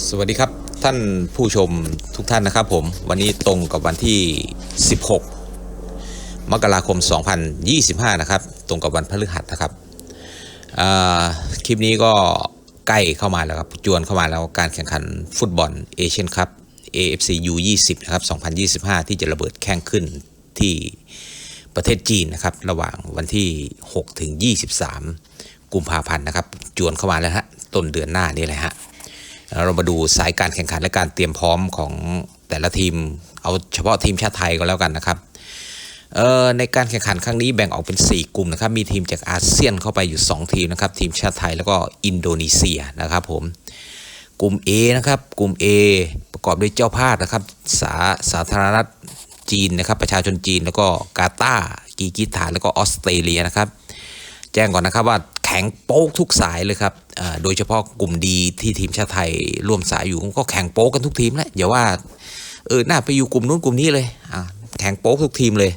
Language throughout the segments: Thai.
สวัสดีครับท่านผู้ชมทุกท่านนะครับผมวันนี้ตรงกับวันที่ 16 มกราคม 2025 นะครับ ตรงกับวันพฤหัสนะครับคลิปนี้ก็ใกล้เข้ามาแล้วครับจวนเข้ามาแล้วการแข่งขันฟุตบอลเอเชียนคัพ AFC U20 นะครับ 2025 ที่จะระเบิดแข่งขึ้นที่ประเทศจีนนะครับ ระหว่างวันที่ 6 ถึง 23 กุมภาพันธ์นะครับ จวนเข้ามาแล้วฮะต้นเดือนหน้านี่แหละฮะ เรามาดูสายการแข่งขันและการเตรียมพร้อมของแต่ละทีม เอาเฉพาะทีมชาติไทยก็แล้วกันนะครับเออในการแข่งขันครั้งนี้แบ่งออกเป็น 4 กลุ่มนะครับ มีทีมจากอาเซียนเข้าไปอยู่ 2 ทีมนะครับ ทีมชาติไทยแล้วก็อินโดนีเซียนะครับผม กลุ่ม A นะครับ กลุ่ม A ประกอบด้วยเจ้าภาพนะครับ สาสาธารณรัฐจีนนะครับ ประชาชนจีนแล้วก็กาตาร์กีกิสถานแล้วก็ออสเตรเลียนะครับ แจ้งก่อนนะครับว่า ข็งโป๊กทุกสายเลยครับ โดยเฉพาะกลุ่มดีที่ทีมชาติไทยร่วมสายอยู่ก็แข็งโป๊กกันทุกทีมแหละอย่าว่าเออหน่าไปอยู่กลุ่มนู้นกลุ่มนี้เลยแข็งโป๊กทุกทีมเลย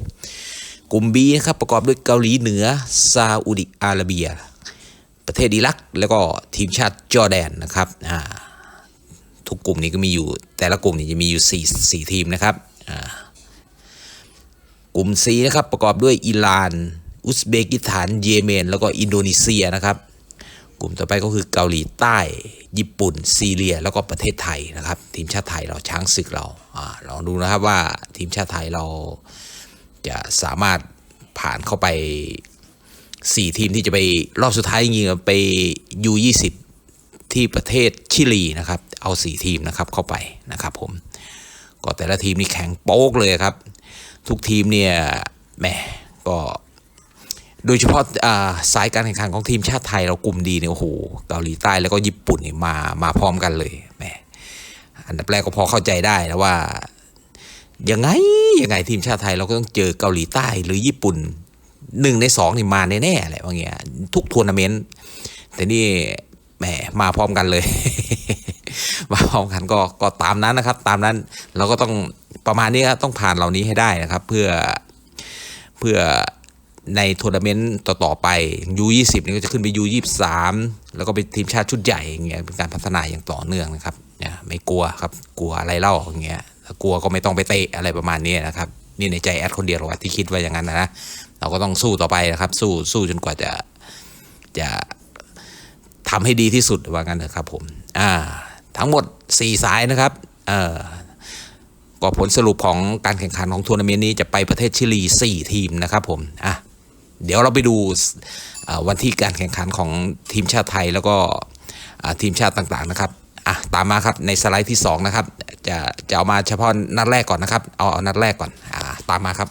กลุ่ม B นะครับประกอบด้วยเกาหลีเหนือซาอุดิอาระเบีย ประเทศอิรัก แล้วก็ทีมชาติจอร์แดนนะครับทุกกลุ่มนี้ก็มีอยู่แต่ละกลุ่มนี้จะมีอยู่ 4 4 ทีมนะครับกลุ่ม C นะครับประกอบด้วยอิหร่าน อุซเบกิสถานเยเมน แล้วก็อินโดนีเซียนะครับกลุ่มต่อไปก็คือเกาหลีใต้ ญี่ปุ่น ซีเรีย แล้วก็ประเทศไทยนะครับ ทีมชาติไทยเราช้างศึกเราอลองดูนะครับว่าทีมชาติไทยเราจะสามารถผ่านเข้าไป 4 ทีมที่จะไปรอบสุดท้ายจริงๆไป U20 ที่ประเทศชิลีนะครับ เอา 4 ทีมนะครับเข้าไปนะครับผม ก็แต่ละทีมนี่แข็งโป๊กเลยครับ ทุกทีมเนี่ยแหมก็ โดยเฉพาะาสายการแข่งขันของทีมชาติไทยเรากลุ่มดีเนี่ยโอ้โหเกาหลีใต้แล้วก็ญี่ปุ่นเนี่ยมามาพร้อมกันเลยแหมอันดับแรกก็พอเข้าใจได้นะว่ายังไงยังไงทีมชาติไทยเราก็ต้องเจอเกาหลีใต้หรือญี่ปุ่นหนึ่งในสองนี่มาแน่ๆอะไรว่าเงี้ยทุกทัวร์นาเมนต์แต่นี่แหมมาพร้อมกันเลย มาพร้อมกันก็ก็ตามนั้นนะครับ ตามนั้นเราก็ต้องประมาณนี้ครับต้องผ่านเหล่านี้ให้ได้นะครับ เพื่อเพื่อ ในทัวร์นาเมนต์ต่อ ๆ ไป U20 นี่ก็จะขึ้นไป U23 แล้วก็เป็นทีมชาติชุดใหญ่อย่างเงี้ยเป็นการพัฒนาอย่างต่อเนื่องนะครับเนี่ยไม่กลัวครับกลัวอะไรเล่าอย่างเงี้ยกลัวก็ไม่ต้องไปเตะอะไรประมาณนี้นะครับนี่ในใจแอดคนเดียวหรอกว่าที่คิดว่าอย่างนั้นนะนะเราก็ต้องสู้ต่อไปนะครับ สู้สู้จนกว่าจะจะทำให้ดีที่สุดว่างั้นนะครับผมอ่าทั้งหมด 4 สายนะครับเอ่อก็ผลสรุปของการแข่งขันของทัวร์นาเมนต์นี้จะไปประเทศชิลี 4 ทีมนะครับผมอะ เดี๋ยวเราไปดูวันที่การแข่งขันของทีมชาติไทยแล้วก็ทีมชาติต่างๆนะครับอะตามมาครับในสไลด์ที่ 2 นะครับ จะจะเอามาเฉพาะนัดแรกก่อนนะครับ เอาเอานัดแรกก่อนอ่าตามมาครับ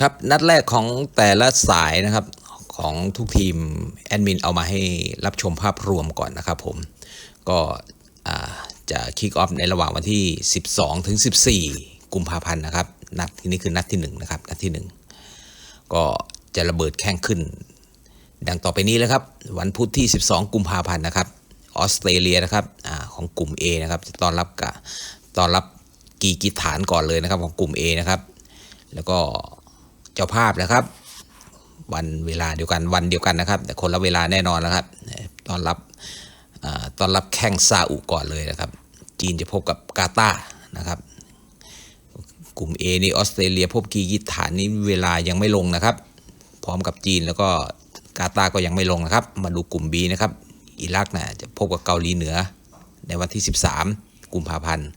ครับนัดแรกของแต่ละสายนะครับของทุกทีมแอดมินเอามาให้รับชมภาพรวมก่อนนะครับผมก็จะคิกออฟในระหว่างวันที่ 12 ถึง 14 กุมภาพันธ์นะครับ นัดที่นี่คือนัดที่1นะครับนัดที่ 1 ก็จะระเบิดแข่งขึ้น ดังต่อไปนี้เลยครับ วันพุธที่ 12 กุมภาพันธ์นะครับออสเตรเลียนะครับอของกลุ่ม A นะครับจะต้อนรับกับต้อนรับกีกิฐานก่อนเลยนะครับของกลุ่ม A นะครับ แล้วก็เจ้าภาพนะครับ วันเวลาเดียวกันวันเดียวกันนะครับ แต่คนละเวลาแน่นอนแล้วครับต้อนรับต้อนรับแข้งซาอุก่อนเลยนะครับ จีนจะพบกับกาตาร์นะครับ กลุ่ม A นี่ออสเตรเลียพบกีกิฐานนี่เวลายังไม่ลงนะครับ พร้อมกับจีนแล้วก็กาตาก็ยังไม่ลงนะครับ มาดูกลุ่ม B นะครับอิรักนะจะพบกับเกาหลีเหนือในวันที่ 13 กุมภาพันธ์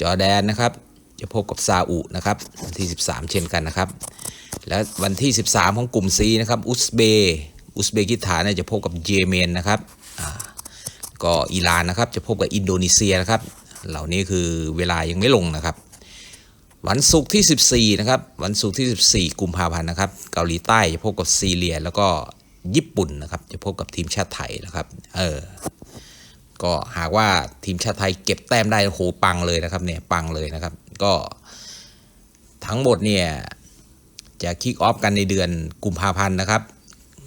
จอแดนนะครับจะพบกับซาอุนะครับวันที่ 13 เช่นกันนะครับ แล้ววันที่ 13 ของกลุ่ม C นะครับอุซเบย์อุซเบกิสถานเนี่ยจะพบกับเยเมนนะครับอ่าก็อิหร่านนะครับจะพบกับอินโดนีเซียนะครับ เหล่านี้คือเวลายังไม่ลงนะครับ วันศุกร์ที่ 14 นะครับ วันศุกร์ที่ 14 กุมภาพันธ์นะครับ เกาหลีใต้จะพบกับซีเรีย แล้วก็ญี่ปุ่นนะครับจะพบกับทีมชาติไทยนะครับ เออ ก็หากว่าทีมชาติไทยเก็บแต้มได้โหปังเลยนะครับเนี่ยปังเลยนะครับ ก็ทั้งหมดเนี่ยจะคิกออฟกันในเดือนกุมภาพันธ์นะครับ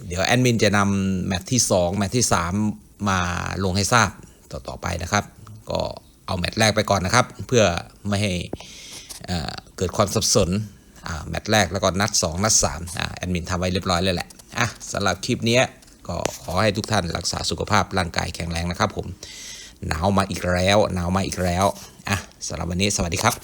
เดี๋ยวแอดมินจะนำแมตช์ที่ 2 แมตช์ที่ 3 มาลงให้ทราบต่อต่อไปนะครับ ก็เอาแมตช์แรกไปก่อนนะครับ เพื่อไม่ให้ เกิดความสับสนแมตช์แรกแล้วก็นัด 2 นัด3อแอดมินทำไว้เรียบร้อยเลยแหละอะสำหรับคลิปนี้ก็ขอให้ทุกท่านรักษาสุขภาพร่างกายแข็งแรงนะครับผมหนาวมาอีกแล้วหนาวมาอีกแล้วอะสำหรับวันนี้สวัสดีครับ